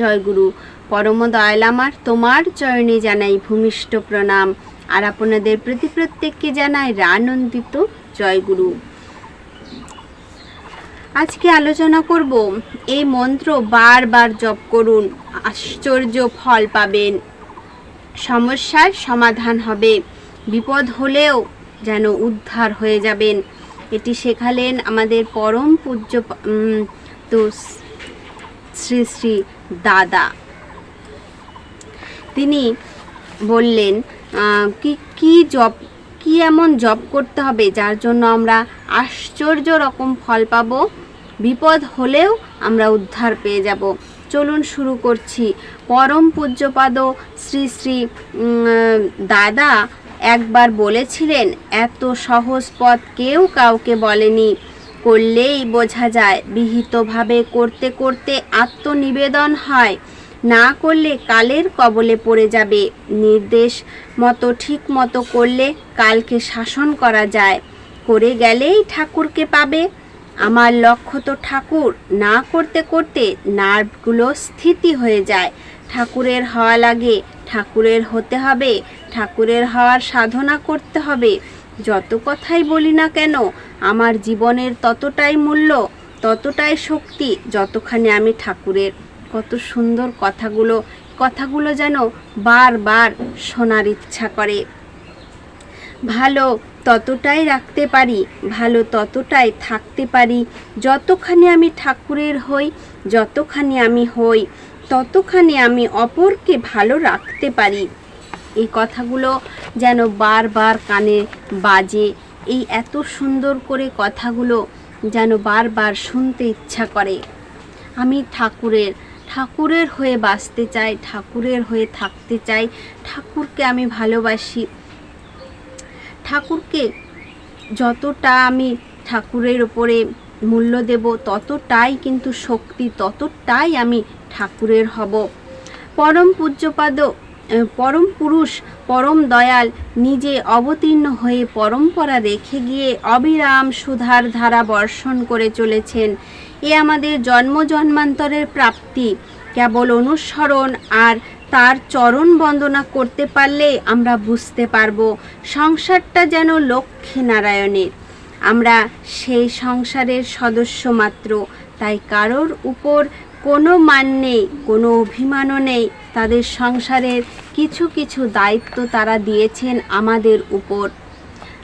জয়গুরু। পরম দয়াল আমার তোমার চরণে জানাই ভূমিষ্ঠ প্রণাম। আর আপনাদের প্রতি প্রত্যেককে জানাই আনন্দিত জয়গুরু। আজকে আলোচনা করব, এই মন্ত্র বারবার জপ করুন, আশ্চর্য ফল পাবেন। সমস্যার সমাধান হবে, বিপদ হলেও যেন উদ্ধার হয়ে যাবেন। এটি শেখালেন আমাদের পরম পূজ্য তো শ্রী শ্রী দাদা। তিনি বললেন কি কি জব কি এমন জব করতে হবে যার জন্য আমরা আশ্চর্য রকম ফল পাবো? বিপদ হলেও আমরা উদ্ধার পেয়ে যাব। চলুন শুরু করছি। পরম পূজ্যপাদ শ্রী শ্রী দাদা একবার বলেছিলেন, এত সহজ পথ কেউ কাউকে বলেনি। করলেই বোঝা যায়, বিহিতভাবে করতে করতে আত্মনিবেদন হয়। না করলে কালের কবলে পড়ে যাবে। নির্দেশ মতো, ঠিক মতো করলে কালকে শাসন করা যায়। করে গেলেই ঠাকুরকে পাবে। আমার লক্ষ্য তো ঠাকুর। না করতে করতে নার্ভগুলো স্থিতি হয়ে যায়। ঠাকুরের হওয়া লাগে। ঠাকুরের হতে হবে। ঠাকুরের হওয়ার সাধনা করতে হবে। যত কথাই বলি না কেন, আমার জীবনের ততটাই মূল্য, ততটাই শক্তি, যতখানি আমি ঠাকুরের। কত সুন্দর কথাগুলো কথাগুলো যেন বারবার শোনার ইচ্ছা করে। ভালো ততটাই রাখতে পারি, ভালো ততটাই থাকতে পারি, যতখানি আমি ঠাকুরের হই, যতখানি আমি হই, ততখানি আমি অপরকে ভালো রাখতে পারি। এই কথাগুলো যেন বারবার কানে বাজে। এই এত সুন্দর করে কথাগুলো যেন বারবার শুনতে ইচ্ছা করে। আমি ঠাকুরের ঠাকুরের হয়ে বাঁচতে চাই, ঠাকুরের হয়ে থাকতে চাই, ঠাকুরকে আমি ভালোবাসি। ঠাকুরকে যতটা আমি ঠাকুরের ওপরে মূল্য দেব, ততটাই কিন্তু শক্তি, ততটাই আমি ঠাকুরের হব। পরম পূজ্যপাদ পরম পুরুষ, পরম দয়াল নিজে অবতীর্ণ হয়ে পরম্পরা রেখে গিয়ে অবিরাম সুধার ধারা বর্ষণ করে চলেছেন। এ আমাদের জন্ম জন্মান্তরের প্রাপ্তি। কেবল অনুসরণ আর তার চরণ বন্দনা করতে পারলে আমরা বুঝতে পারব সংসারটা যেন লক্ষ্মী নারায়ণের আমরা সেই সংসারের সদস্য মাত্র, তাই কারোর উপর কোনো মান নেই, কোনো অভিমানও নেই। তাদের সংসারের কিছু কিছু দায়িত্ব তারা দিয়েছেন আমাদের উপর।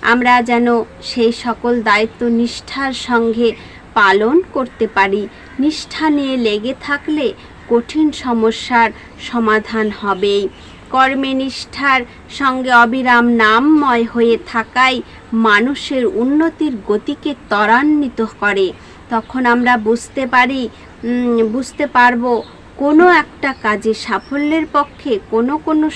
আমরা যেন সেই সকল দায়িত্ব নিষ্ঠার সঙ্গে পালন করতে পারি। নিষ্ঠা নিয়ে লেগে থাকলে কঠিন সমস্যার সমাধান হবেই। কর্মে নিষ্ঠার সঙ্গে অবিরাম নামময় হয়ে থাকাই মানুষের উন্নতির গতিকে ত্বরান্বিত করে। তখন আমরা বুঝতে পারি বুঝতে পারব। কোনো একটা কাজে সাফল্যের পক্ষে কোনো কোনো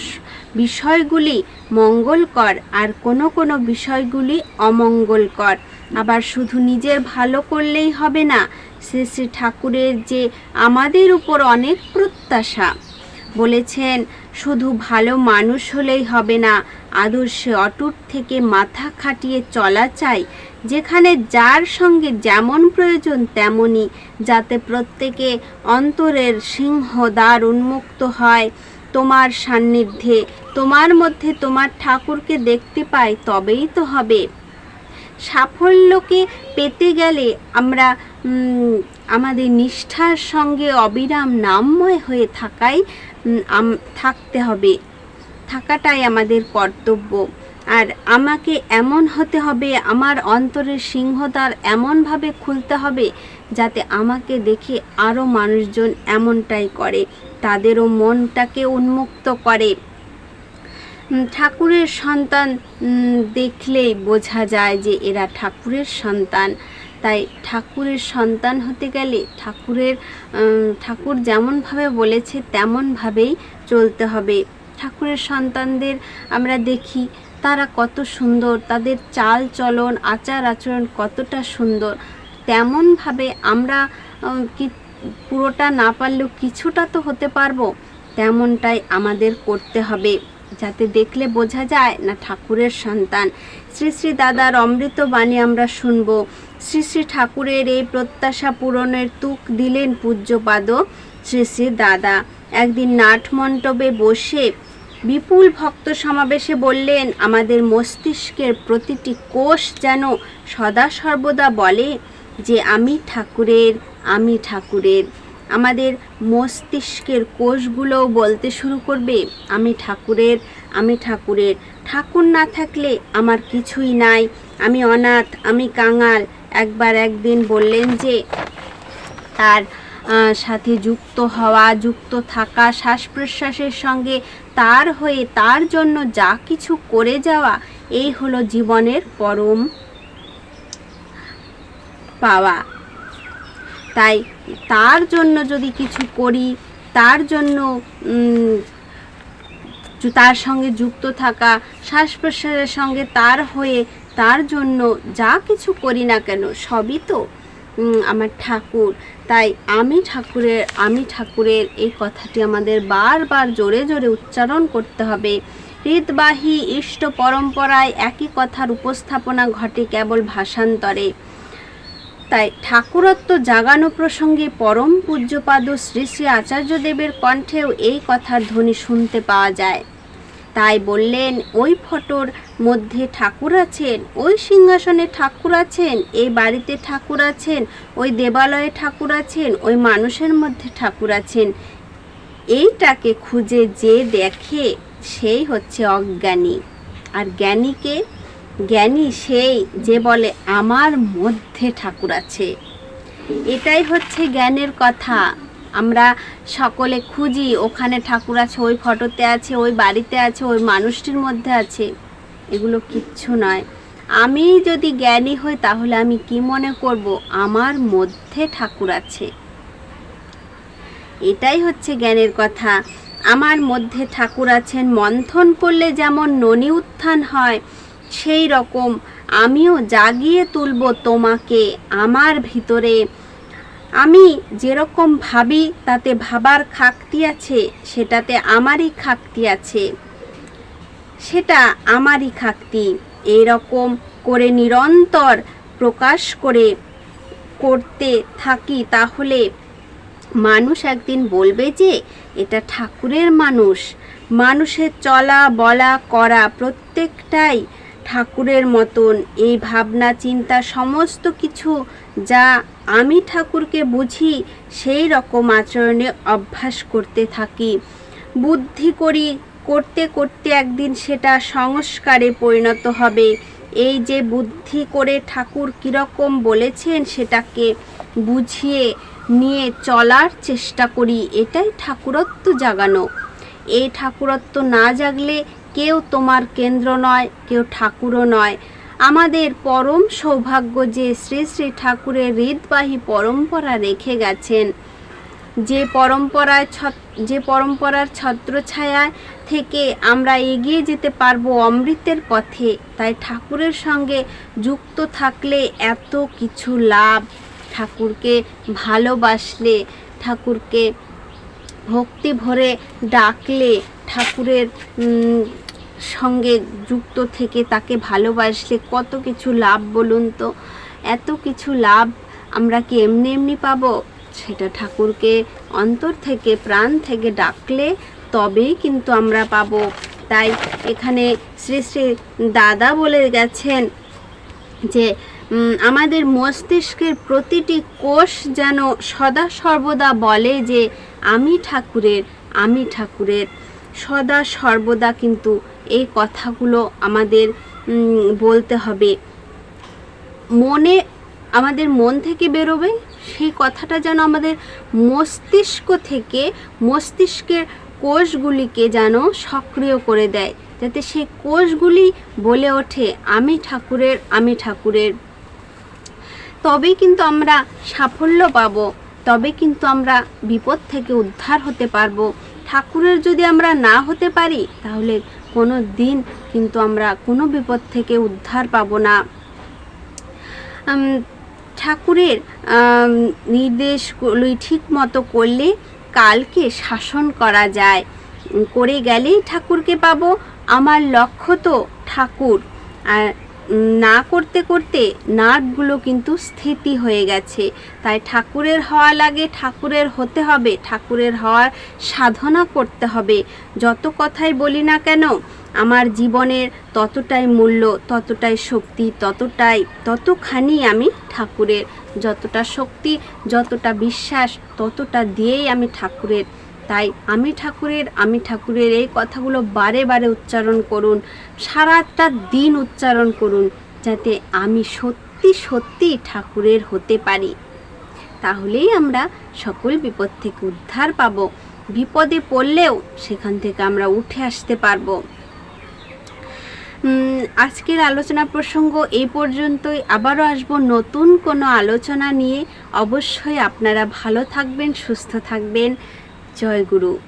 বিষয়গুলি মঙ্গলকর আর কোনো কোনো বিষয়গুলি অমঙ্গলকর। আবার শুধু নিজের ভালো করলেই হবে না, শ্রী শ্রী ঠাকুরের যে আমাদের উপর অনেক প্রত্যাশা। বলেছেন, শুধু ভালো মানুষ হলেই হবে না, আদর্শে অটুট থেকে মাথা খাটিয়ে চলা চাই যেখানে যার সঙ্গে যেমন প্রয়োজন তেমনই, যাতে প্রত্যেকে অন্তরের সিংহ দ্বার উন্মুক্ত হয়। তোমার সান্নিধ্যে, তোমার মধ্যে তোমার ঠাকুরকে দেখতে পাই, তবেই তো হবে। সাফল্যকে পেতে গেলে আমরা আমাদের নিষ্ঠার সঙ্গে অবিরাম নামময় হয়ে থাকাই থাকতে হবে। থাকাটাই আমাদের কর্তব্য। আর আমাকে এমন হতে হবে, আমার অন্তরের সিংহদ্বার এমনভাবে খুলতে হবে যাতে আমাকে দেখে আরও মানুষজন এমনটাই করে, তাদেরও মনটাকে উন্মুক্ত করে। ঠাকুরের সন্তান দেখলেই বোঝা যায় যে এরা ঠাকুরের সন্তান। তাই ঠাকুরের সন্তান হতে গেলে ঠাকুরের ঠাকুর যেমনভাবে বলেছে তেমনভাবেই চলতে হবে। ঠাকুরের সন্তানদের আমরা দেখি তারা কত সুন্দর, তাদের চাল চলন, আচার আচরণ কতটা সুন্দর। তেমনভাবে আমরা কি পুরোটা না পারলেও কিছুটা তো হতে পারব, তেমনটাই আমাদের করতে হবে, যাতে দেখলে বোঝা যায় না ঠাকুরের সন্তান। শ্রী শ্রী দাদার অমৃত বাণী আমরা শুনব। শ্রী শ্রী ঠাকুরের এই প্রত্যাশা পূরণের তুক দিলেন পূজ্যপাদ শ্রী শ্রী দাদা। একদিন নাট মণ্ডপে বসে বিপুল ভক্ত সমাবেশে বললেন, আমাদের মস্তিষ্কের প্রতিটি কোষ যেন সদা সর্বদা বলে যে, আমি ঠাকুরের আমি ঠাকুরের। আমাদের মস্তিষ্কের কোষগুলোও বলতে শুরু করবে, আমি ঠাকুরের আমি ঠাকুরের। ঠাকুর না থাকলে আমার কিছুই নাই। আমি অনাথ, আমি কাঙাল। একবার একদিন বললেন যে, তার সাথে যুক্ত হওয়া, যুক্ত থাকা শ্বাস প্রশ্বাসের সঙ্গে তার হয়ে তার জন্য যা কিছু করে যাওয়া, এই হলো জীবনের পরম পাওয়া। তাই তার জন্য যদি কিছু করি, তার জন্য তার সঙ্গে যুক্ত থাকা শ্বাস প্রশ্বাসের সঙ্গে তার হয়ে তার জন্য যা কিছু করি না কেন, সবই তো আমার ঠাকুর। তাই আমি ঠাকুরের আমি ঠাকুরের এই কথাটি আমাদের বারবার জোরে জোরে উচ্চারণ করতে হবে। হৃদবাহী ইষ্ট পরম্পরায় একই কথার উপস্থাপনা ঘটে কেবল ভাষান্তরে। তাই ঠাকুরত্ব জাগানো প্রসঙ্গে পরম পূজ্যপাদ শ্রী শ্রী আচার্যদেবের কণ্ঠেও এই কথার ধ্বনি শুনতে পাওয়া যায়। তাই বললেন, ওই ফটোর মধ্যে ঠাকুর আছেন, ওই সিংহাসনে ঠাকুর আছেন, এই বাড়িতে ঠাকুর আছেন, ওই দেবালয়ে ঠাকুর আছেন, ওই মানুষের মধ্যে ঠাকুর আছেন। এইটাকে খুঁজে যে দেখে সেই হচ্ছে অজ্ঞানী। আর জ্ঞানীকে, জ্ঞানী সেই যে বলে, আমার মধ্যে ঠাকুর আছে। এটাই হচ্ছে জ্ঞানের কথা। আমরা সকলে খুঁজি, ওখানে ঠাকুর আছে, ওই ফটোতে আছে, ওই বাড়িতে আছে, ওই মানুষটির মধ্যে আছে। এগুলো কিচ্ছু নয়। আমি যদি জ্ঞানী হই, তাহলে আমি কি মনে করব? আমার মধ্যে ঠাকুর আছে। এটাই হচ্ছে জ্ঞানের কথা। আমার মধ্যে ঠাকুর আছেন, মন্থন করলে যেমন ননি উত্থান হয়, সেই রকম আমিও জাগিয়ে তুলব তোমাকে আমার ভিতরে। আমি যেরকম ভাবি, তাতে ভাবার খাকতি আছে, সেটাতে আমারই খাকতি আছে। সেটা আমারই খাকতি। এরকম করে নিরন্তর প্রকাশ করে করতে থাকি তাহলে মানুষ একদিন বলবে যে, এটা ঠাকুরের মানুষ। মানুষের চলা বলা করা প্রত্যেকটাই ঠাকুরের মতন। এই ভাবনা, চিন্তা, সমস্ত কিছু যা আমি ঠাকুরকে বুঝি, সেই রকম আচরণে অভ্যাস করতে থাকি। বুদ্ধি করি করতে করতে একদিন সেটা সংস্কারে পরিণত হবে। এই যে বুদ্ধি করে ঠাকুর কীরকম বলেছেন সেটাকে বুঝিয়ে নিয়ে চলার চেষ্টা করি, এটাই ঠাকুরত্ব জাগানো। এই ঠাকুরত্ব না জাগলে কেউ তোমার কেন্দ্র নয়, কেউ ঠাকুরও নয়। আমাদের পরম সৌভাগ্য যে শ্রী শ্রী ঠাকুরের হৃদবাহী পরম্পরা রেখে গেছেন। যে পরম্পরায় যে পরম্পরার ছত্রছায়ায় থেকে আমরা এগিয়ে যেতে পারব অমৃতের পথে, তাই ঠাকুরের সঙ্গে যুক্ত থাকলে এত কিছু লাভ। ঠাকুরকে ভালোবাসলে, ঠাকুরকে ভক্তি ভরে ডাকলে ঠাকুরের সঙ্গে যুক্ত থেকে তাকে ভালোবাসলে কত কিছু লাভ বলুন তো? এত কিছু লাভ আমরা কি এমনি এমনি পাবো? সেটা ঠাকুরকে অন্তর থেকে, প্রাণ থেকে ডাকলে তবেই কিন্তু আমরা পাব। তাই এখানে শ্রী শ্রী দাদা বলে গেছেন যে আমাদের মস্তিষ্কের প্রতিটি কোষ যেন সদা সর্বদা বলে যে, আমি ঠাকুরের আমি ঠাকুরের। সদা সর্বদা কিন্তু এই কথাগুলো আমাদের বলতে হবে। মনে, আমাদের মন থেকে বেরোবে? সেই কথাটা যেন আমাদের মস্তিষ্ক থেকে মস্তিষ্কের কোষগুলিকে যেন সক্রিয় করে দেয়, যাতে সেই কোষগুলি বলে ওঠে, আমি ঠাকুরের আমি ঠাকুরের। তবেই কিন্তু আমরা সাফল্য পাব তবে কিন্তু আমরা বিপদ থেকে উদ্ধার হতে পারব। ঠাকুরের যদি আমরা না হতে পারি, তাহলে কোনো দিন কিন্তু আমরা কোনো বিপদ থেকে উদ্ধার পাবো না। ঠাকুরের নির্দেশগুলি ঠিক মতো করলে কালকে শাসন করা যায়। করে গেলেই ঠাকুরকে পাবো। আমার লক্ষ্য তো ঠাকুর। আর না করতে করতে নার্ভগুলো কিন্তু স্থিতি হয়ে গেছে। তাই ঠাকুরের হওয়া লাগে, ঠাকুরের হতে হবে। ঠাকুরের হওয়ার সাধনা করতে হবে। যত কথাই বলি না কেন আমার জীবনের ততটাই মূল্য, ততটাই শক্তি, ততটাই, ততখানি আমি ঠাকুরের যতটা শক্তি, যতটা বিশ্বাস, ততটা দিয়েই আমি ঠাকুরের। তাই আমি ঠাকুরের আমি ঠাকুরের এই কথাগুলো বারে বারে উচ্চারণ করুন, সারাটা দিন উচ্চারণ করুন, যাতে আমি সত্যি সত্যি ঠাকুরের হতে পারি। তাহলেই আমরা সকল বিপদ থেকে উদ্ধার পাব। বিপদে পড়লেও সেখান থেকে আমরা উঠে আসতে পারব। আজকের আলোচনা প্রসঙ্গ এই পর্যন্তই। আবারও আসব নতুন কোনো আলোচনা নিয়ে। অবশ্যই আপনারা ভালো থাকবেন, সুস্থ থাকবেন। জয় গুরু।